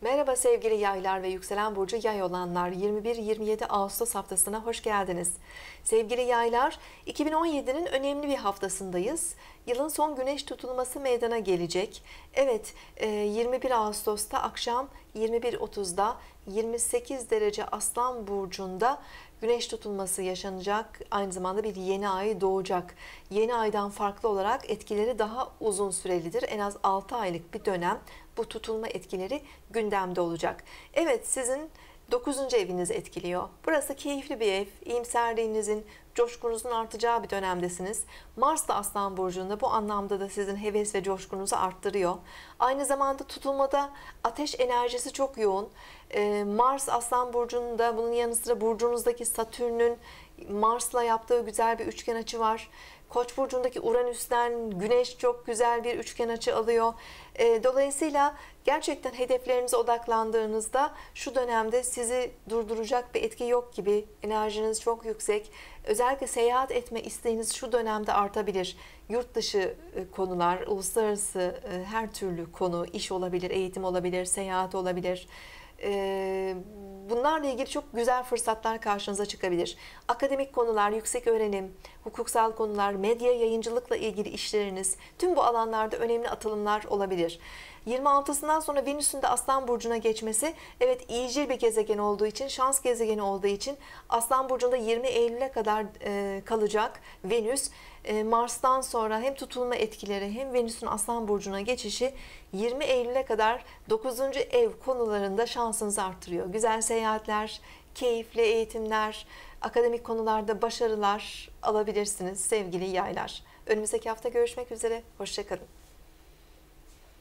Merhaba sevgili yaylar ve yükselen burcu yay olanlar 21-27 Ağustos haftasına hoş geldiniz. Sevgili yaylar 2017'nin önemli bir haftasındayız. Yılın son güneş tutulması meydana gelecek. Evet 21 Ağustos'ta akşam 21.30'da 28 derece Aslan Burcu'nda güneş tutulması yaşanacak. Aynı zamanda bir yeni ay doğacak. Yeni aydan farklı olarak etkileri daha uzun sürelidir. En az 6 aylık bir dönem bu tutulma etkileri gündemde olacak. Evet sizin 9. eviniz etkiliyor. Burası keyifli bir ev. İyimserliğinizin, coşkunuzun artacağı bir dönemdesiniz. Mars da Aslan Burcu'nda bu anlamda da sizin heves ve coşkunuzu arttırıyor. Aynı zamanda tutulmada ateş enerjisi çok yoğun. Ee, Mars Aslan Burcu'nda bunun yanı sıra burcunuzdaki Satürn'ün Mars'la yaptığı güzel bir üçgen açı var. Koç burcundaki Uranüs'ten Güneş çok güzel bir üçgen açı alıyor. Ee, dolayısıyla gerçekten hedeflerinize odaklandığınızda şu dönemde sizi durduracak bir etki yok gibi. Enerjiniz çok yüksek. Özellikle seyahat etme isteğiniz şu dönemde artabilir. Yurt dışı e, konular, uluslararası e, her türlü konu, iş olabilir, eğitim olabilir, seyahat olabilir. Ee, bunlarla ilgili çok güzel fırsatlar karşınıza çıkabilir. Akademik konular, yüksek öğrenim, hukuksal konular, medya, yayıncılıkla ilgili işleriniz, tüm bu alanlarda önemli atılımlar olabilir. 26'sından sonra Venüs'ün de Aslan Burcu'na geçmesi, evet iyicil bir gezegen olduğu için, şans gezegeni olduğu için Aslan Burcu'nda 20 Eylül'e kadar e, kalacak Venüs. E, Mars'tan sonra hem tutulma etkileri hem Venüs'ün Aslan Burcu'na geçişi 20 Eylül'e kadar 9. ev konularında şansınızı artırıyor. Güzel seyahatler, keyifli eğitimler, akademik konularda başarılar alabilirsiniz sevgili yaylar. Önümüzdeki hafta görüşmek üzere, hoşçakalın.